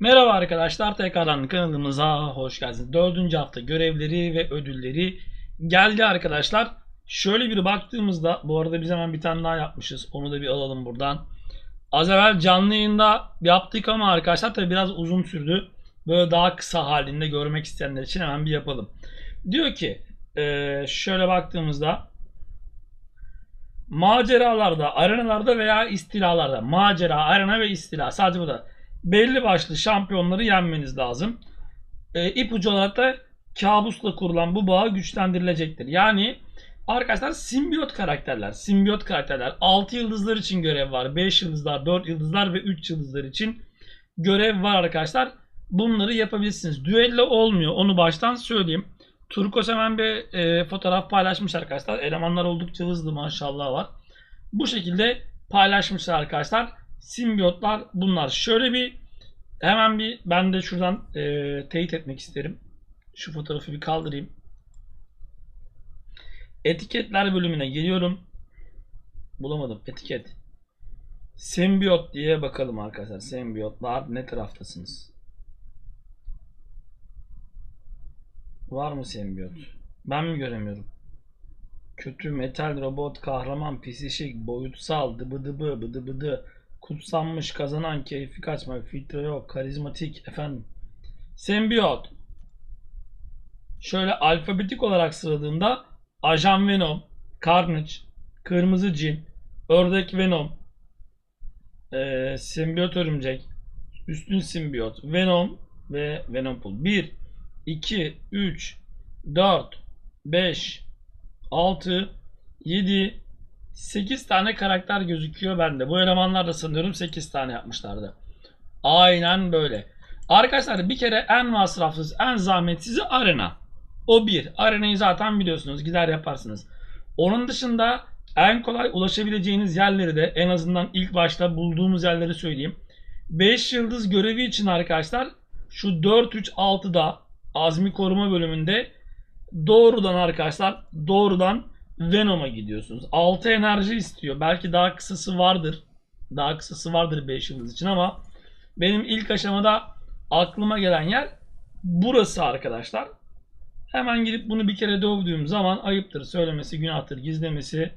Merhaba arkadaşlar tekrardan kanalımıza hoş geldiniz. Dördüncü hafta görevleri ve ödülleri geldi arkadaşlar. Şöyle bir baktığımızda bu arada biz hemen bir tane daha yapmışız. Onu da bir alalım buradan. Az evvel canlı yayında yaptık ama arkadaşlar tabi biraz uzun sürdü. Böyle daha kısa halinde görmek isteyenler için hemen bir yapalım. Diyor ki eee, şöyle baktığımızda maceralarda, arenalarda veya istilalarda. Macera, arena ve istila. Sadece bu da. Belli başlı şampiyonları yenmeniz lazım. E, ipucu olarak da kabusla kurulan bu bağ güçlendirilecektir. Yani arkadaşlar simbiyot karakterler. Simbiyot karakterler. 6 yıldızlar için görev var. 5 yıldızlar, 4 yıldızlar ve 3 yıldızlar için görev var arkadaşlar. Bunları yapabilirsiniz. Düello olmuyor. Onu baştan söyleyeyim. Turkos hemen bir e, fotoğraf paylaşmış arkadaşlar. Elemanlar oldukça hızlı maşallah var. Bu şekilde paylaşmışlar arkadaşlar. Simbiyotlar bunlar. Şöyle bir hemen bir ben de şuradan e, teyit etmek isterim. Şu fotoğrafı bir kaldırayım. Etiketler bölümüne geliyorum. Bulamadım. Etiket. Simbiyot diye bakalım arkadaşlar. Simbiyotlar ne taraftasınız? Var mı sembiyot? Ben mi göremiyorum? Kötü metal robot kahraman pisişik boyutsal dıbı dıbı bıdı bıdı kutsanmış kazanan keyfi kaçma filtre yok. Karizmatik efendim. Sembiyot. Şöyle alfabetik olarak sıradığımda ajan venom carnage kırmızı cin ördek venom eee sembiyot örümcek üstün simbiyot venom ve venom pool. 1 2, 3, 4, 5, 6, 7, 8 tane karakter gözüküyor bende. Bu elemanlar da sanıyorum 8 tane yapmışlardı. Aynen böyle. Arkadaşlar bir kere en masrafsız, en zahmetsizi arena. O bir. Arenayı zaten biliyorsunuz. Gider yaparsınız. Onun dışında en kolay ulaşabileceğiniz yerleri de en azından ilk başta bulduğumuz yerleri söyleyeyim. 5 yıldız görevi için arkadaşlar şu 4-3-6'da Azmi koruma bölümünde doğrudan arkadaşlar doğrudan Venom'a gidiyorsunuz. 6 enerji istiyor. Belki daha kısası vardır. Daha kısası vardır 5 yıldız için ama benim ilk aşamada aklıma gelen yer burası arkadaşlar. Hemen gidip bunu bir kere dövdüğüm zaman ayıptır söylemesi, günahtır gizlemesi.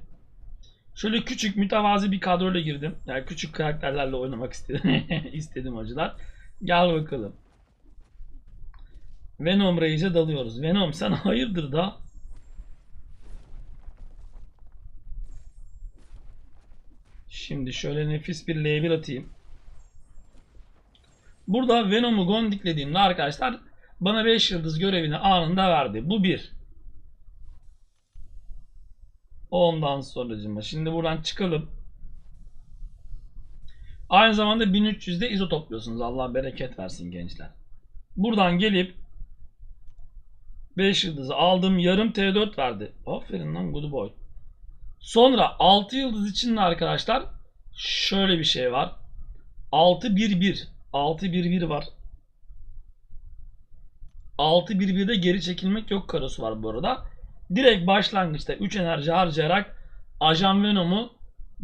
Şöyle küçük mütevazi bir kadroyla girdim. Yani küçük karakterlerle oynamak istedim. istedim acılar. Gel bakalım. Venom Reis'e dalıyoruz. Venom sen hayırdır da? Şimdi şöyle nefis bir L1 atayım. Burada Venom'u gondiklediğimde arkadaşlar bana 5 yıldız görevini anında verdi. Bu bir. Ondan sonracıma. Şimdi buradan çıkalım. Aynı zamanda 1300'de izo topluyorsunuz. Allah bereket versin gençler. Buradan gelip 5 yıldızı aldım. Yarım T4 verdi. Aferin lan good boy. Sonra 6 yıldız için de arkadaşlar şöyle bir şey var. 6-1-1. 6-1-1 var. 6-1-1'de geri çekilmek yok karosu var bu arada. Direkt başlangıçta 3 enerji harcayarak Ajan Venom'u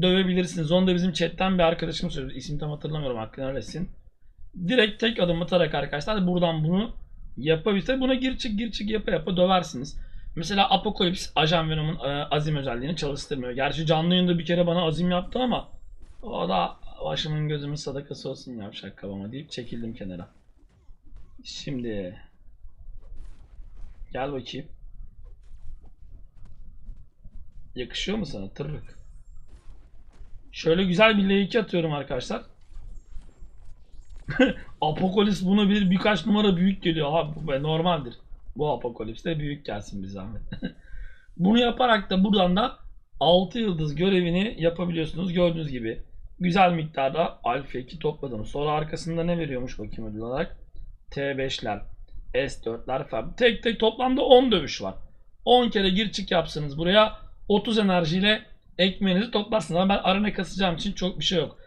dövebilirsiniz. Onu da bizim chatten bir arkadaşım söyledi. İsmini tam hatırlamıyorum hakkını öğretsin. Direkt tek adım atarak arkadaşlar buradan bunu yapabilse buna gir çık gir çık yapa yapa döversiniz. Mesela Apokalips Ajan Venom'un e, azim özelliğini çalıştırmıyor. Gerçi canlı yayında bir kere bana azim yaptı ama o da başımın gözümün sadakası olsun yavşak kafama deyip çekildim kenara. Şimdi gel bakayım. Yakışıyor mu sana tırrık? Şöyle güzel bir L2 atıyorum arkadaşlar. Apokalips buna bir birkaç numara büyük geliyor abi bu normaldir. Bu Apokalips de büyük gelsin bir zahmet. Bunu yaparak da buradan da 6 yıldız görevini yapabiliyorsunuz gördüğünüz gibi. Güzel miktarda Alfa 2 topladım. Sonra arkasında ne veriyormuş bakayım ödül olarak? T5'ler, S4'ler falan. Tek tek toplamda 10 dövüş var. 10 kere gir çık yapsanız buraya 30 enerjiyle ekmeğinizi toplarsınız. Ama ben arena kasacağım için çok bir şey yok.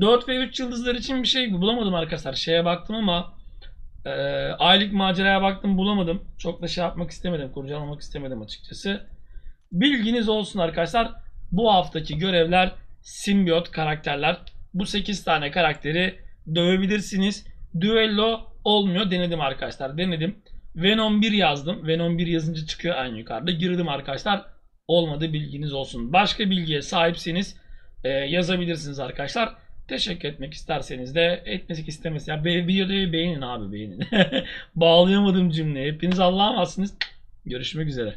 4 ve 3 yıldızlar için bir şey bulamadım arkadaşlar. Şeye baktım ama e, aylık maceraya baktım bulamadım. Çok da şey yapmak istemedim. Kurcalamak istemedim açıkçası. Bilginiz olsun arkadaşlar. Bu haftaki görevler simbiyot karakterler. Bu 8 tane karakteri dövebilirsiniz. Duello olmuyor. Denedim arkadaşlar. Denedim. Venom 1 yazdım. Venom 1 yazınca çıkıyor en yukarıda. Girdim arkadaşlar. Olmadı bilginiz olsun. Başka bilgiye sahipseniz e, yazabilirsiniz arkadaşlar. Teşekkür etmek isterseniz de etmesek istemez. Ya be, videoyu beğenin abi beğenin. Bağlayamadım cümleyi. Hepiniz Allah'a emanetsiniz. Görüşmek üzere.